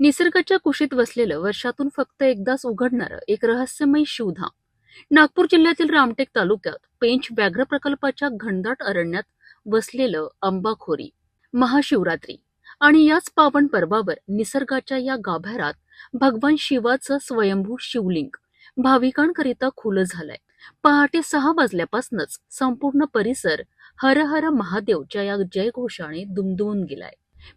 निसर्गाच्या कुशीत वसलेलं वर्षातून फक्त एकदाच उघडणारं एक रहस्यमय शिवधाम. नागपूर जिल्ह्यातील रामटेक तालुक्यात पेंच व्याघ्र प्रकल्पाच्या घनदाट अरण्यात वसलेलं अंबाखोरी महाशिवरात्री आणि याच पावन पर्वावर निसर्गाच्या या गाभाऱ्यात भगवान शिवाचं स्वयंभू शिवलिंग भाविकांकरिता खुलं झालंय. पहाटे सहा वाजल्यापासूनच संपूर्ण परिसर हर हर महादेवच्या या जयघोषाने दुमदुमून गेलाय.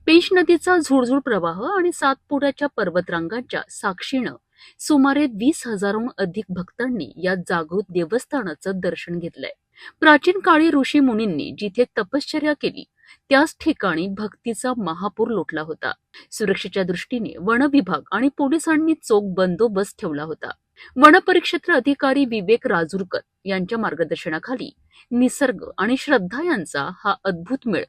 पेश नदीचा झुळझुळ प्रवाह आणि सातपुड्याच्या पर्वतरांगांच्या साक्षीनं सुमारे वीस हजारहून अधिक भक्तांनी या जागृत देवस्थानाचं दर्शन घेतलंय. प्राचीन काळी ऋषी मुनींनी जिथे तपश्चर्या केली त्याच ठिकाणी भक्तीचा महापूर लोटला होता. सुरक्षेच्या दृष्टीने वन विभाग आणि पोलिसांनी चोख बंदोबस्त ठेवला होता. वनपरिक्षेत्र अधिकारी विवेक राजूरकर यांच्या मार्गदर्शनाखाली निसर्ग आणि श्रद्धा यांचा हा अद्भुत मेळ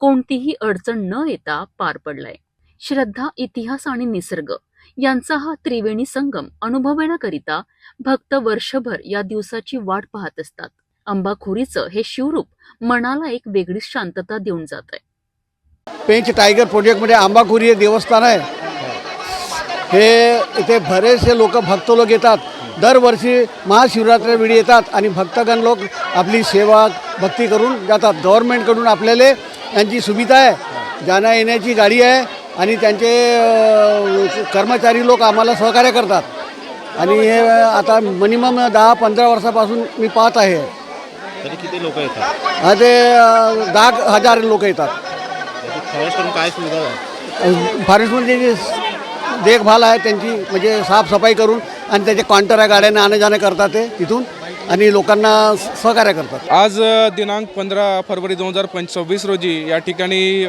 कोणतीही अडचण न येता पार पडलाय. श्रद्धा इतिहास आणि निसर्ग यांचा हा त्रिवेणी संगम अनुभवण्याकरिता भक्त वर्षभर या दिवसाची वाट पाहत असतात. अंबाखोरीचं हे शिवरूप मनाला एक वेगळीच शांतता देऊन जात आहे पेंच टायगर प्रोजेक्टमध्ये आंबाखोरी हे देवस्थान आहे. हे इथे बरेचसे लोक भक्त लोक येतात. दरवर्षी महाशिवरात्रीवेळी येतात आणि भक्तगण लोक आपली सेवा भक्ती करून जातात. गव्हर्नमेंटकडून आपल्याला यांची सुविधा आहे. जाण्या येण्याची गाडी आहे आणि त्यांचे कर्मचारी लोक आम्हाला सहकार्य करतात. आणि हे आता मिनिमम दहा पंधरा वर्षापासून मी पाहत आहे. तरी किती लोक येतात? हा ते अ, दहा हजार लोक येतात. त्याची करून काय सुविधा आहे? फॉरेस्टमध्ये जे देखभाल आहे त्यांची म्हणजे साफसफाई करून आणि त्याचे काउंटर आहे गाड्यांना आणं जाणं करतात ते तिथून. आणि लोकांना सहकार्य करतात. आज दिनांक पंधरा फरवरी दोन हजार पंचवीस रोजी या ठिकाणी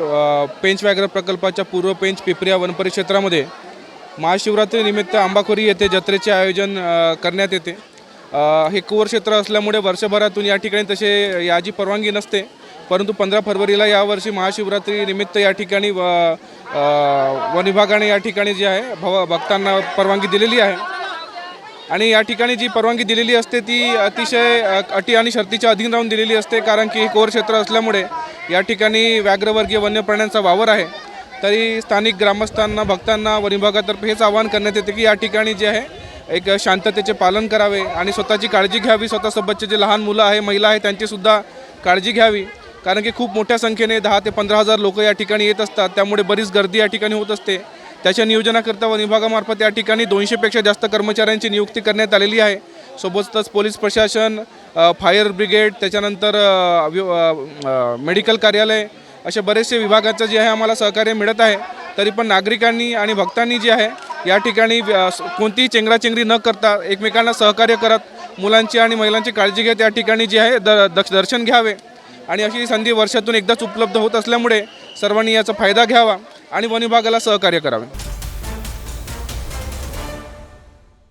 पेंच व्याघ्र प्रकल्पाच्या पूर्व पेंच पिपऱ्या वनपरिक्षेत्रामध्ये महाशिवरात्रीनिमित्त आंबाखोरी येथे जत्रेचे आयोजन करण्यात येते. हे कुवरक्षेत्र असल्यामुळे वर्षभरातून या ठिकाणी तसे याची परवानगी नसते. परंतु पंधरा फरवरीला यावर्षी महाशिवरात्रीनिमित्त या ठिकाणी व वन विभागाने या ठिकाणी जे आहे भव भक्तांना परवानगी दिलेली आहे. आणि या ठिकाणी जी परवानगी दिलेली असते ती अतिशय अटी आणि शर्तीच्या अधीन राहून दिलेली असते कारण की हे कोर क्षेत्र असल्यामुळे या ठिकाणी व्याघ्रवर्गीय वन्य प्राण्यांचा वावर आहे. तरी स्थानिक ग्रामस्थांना भक्तांना वन विभागातर्फे हेच आवाहन करण्यात येते की या ठिकाणी जे आहे एक शांततेचे पालन करावे आणि स्वतःची काळजी घ्यावी. स्वतःसोबतचे जे लहान मुलं आहे महिला आहे त्यांचीसुद्धा काळजी घ्यावी. कारण की खूप मोठ्या संख्येने दहा ते पंधरा हजार लोक या ठिकाणी येत असतात. त्यामुळे बरीच गर्दी या ठिकाणी होत असते. त्याच्या नियोजनाकरता वन विभागामार्फत या ठिकाणी दोनशेपेक्षा जास्त कर्मचाऱ्यांची नियुक्ती करण्यात आलेली आहे. सोबतच पोलीस प्रशासन फायर ब्रिगेड त्याच्यानंतर मेडिकल कार्यालय असे बरेचसे विभागाचं जे आहे आम्हाला सहकार्य मिळत आहे. तरी पण नागरिकांनी आणि भक्तांनी जे आहे या ठिकाणी कोणतीही चेंगराचेंगरी न करता एकमेकांना सहकार्य करत मुलांची आणि महिलांची काळजी घेत या ठिकाणी जे आहे द दक्ष- दर्शन घ्यावे. आणि अशी संधी वर्षातून एकदाच उपलब्ध होत असल्यामुळे सर्वांनी याचा फायदा घ्यावा. आणि वन विभागाला सहकार्य करावे.